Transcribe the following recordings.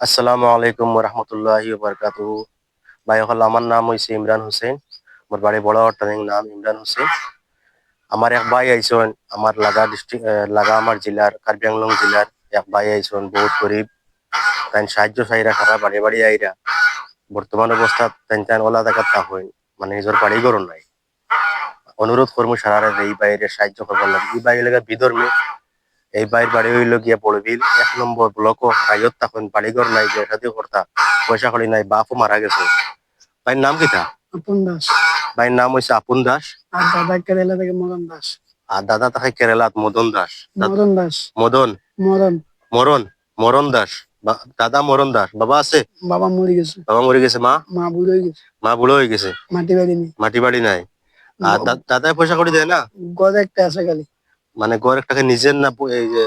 আসসালামু আলাইকুম রহমতুল্লাহি বরকাত ভাই হল আমার নাম হয়েছে ইমরান হোসেন মোর বাড়ি বড় টানিং নাম ইমরান হোসেন আমার এক ভাই আইসন আমার লাগা ডিস্ট্রিক্ট লাগা আমার জেলার কার্বি আংলং জেলার এক ভাই আইসন বহুত গরিব তাই সাহায্য চাইরা সারা বাড়ি বাড়ি আইরা বর্তমান অবস্থাত তাই তাই ওলা দেখাত তা হইন মানে নিজের বাড়ি ঘর নাই অনুরোধ করব সারারে এই বাইরে সাহায্য করবার লাগে এই বাইরে লাগে বিধর্মী এই বাইর বাড়ি হইল গিয়া বড়বিল এক নম্বর ব্লক তখন বাড়িঘর নাই যে সাথে কর্তা। পয়সা করি নাই বাপও মারা গেছে। ভাইয়ের নাম কিটা? আপন দাস। ভাইয়ের নাম হইছে আপন দাস। আর দাদা কেরালা থেকে মরণ দাস। আর দাদা কেরালাত মদন দাস। মরণ দাস। মদন? মরণ। মরণ? মরণ দাস। দাদা মরণ দাস। বাবা আছে? বাবা মরে গেছে। বাবা মরে গেছে মা? মা বুড়ো হয়ে গেছে। মা বুড়ো হয়ে গেছে। মাটি বাড়ি নেই। মাটি বাড়ি নাই। আর দা- দাদাই পয়সা করে দেয় না? গদ একটা আছে খালি। মানে ঘর একটাকে নিজের না এই যে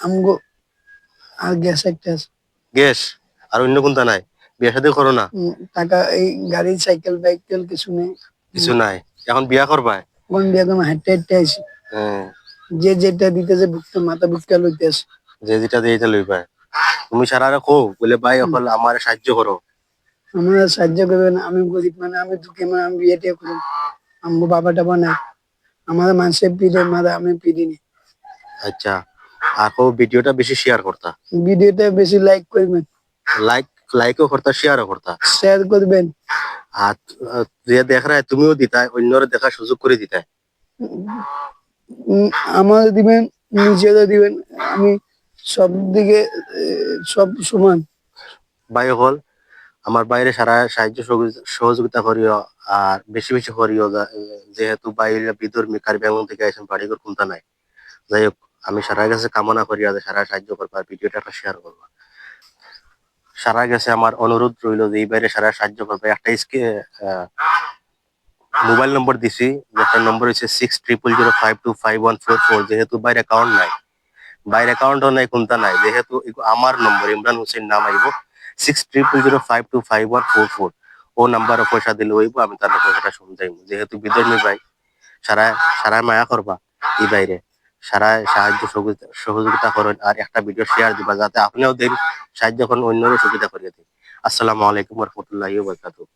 আমগো আর গ্যাস একটা আছে। গ্যাস? আর অন্য কোনটা নাই? বিয়ে সাথে করো না? টাকা এই গাড়ি সাইকেল বাইকেল কিছু নেই। কিছু নাই? এখন বিয়া করবা কোন বিয়ে হাঁটতে হাঁটতে আইসি হ্যাঁ। যে যেটা দিতেছে বুকটা মাথা বুকটা লইতে আছে। যে যেটা দিয়ে এটা লইবা তুমি সারা রাখো বলে ভাই এখন আমার সাহায্য করো। আমার সাহায্য করবেন আমি গরিব মানে আমি দুঃখে মানে আমি বিয়ে টিয়ে করি আমার বাবা টাবা নাই আমার মানুষের পিড়ে মারা আমি পিড়ি নি আচ্ছা আর কো ভিডিওটা বেশি শেয়ার করতা? ভিডিওটা বেশি লাইক করবেন। লাইক লাইকও করতা শেয়ারও করতা? শেয়ার করবেন। আর যে দেখ রা তুমিও দিতা অন্যরা দেখার সুযোগ করে দিতা। আমার দিবেন নিজেরও দিবেন আমি সব দিকে সব সমান। ভাই হল আমার বাইরে সারা সাহায্য সহযোগিতা- করিও, আর বেশি বেশি করিও যেহেতু বাইরে বিধর্মী কার্বি আংলং থেকে আইসেন বাড়িঘর কোনটা নাই। যাই হোক আমি সারা কাছে কামনা করি আর সারা সাহায্য করবা আর ভিডিওটা একটা শেয়ার করবা। সারা গেছে আমার অনুরোধ রইল যে এই বাইরে সারা সাহায্য করবে। একটা স্কে মোবাইল নম্বর দিছি, যেটার নম্বর হচ্ছে six triple zero five two five one four four যেহেতু বাইরে অ্যাকাউন্ট নাই। বাইরে অ্যাকাউন্টও নাই কোনটা নাই। যেহেতু আমার নম্বর, ইমরান হোসেন নাম আইব। Six triple zero five two five one four four ও পয়সা দিলে আমি তার পয়সাটা শুনতাইব। যেহেতু বিধর্মী ভাই, সারা সারা মায়া করবা এই বাইরে। সারা সাহায্য সহযোগিতা করেন আর একটা ভিডিও শেয়ার দিবা, যাতে আপনিও দিন সাহায্য করেন, অন্যরও সুবিধা করিয়ে দিন। আসসালামু আলাইকুম রহমতুল্লাহ বারাকাতুহু।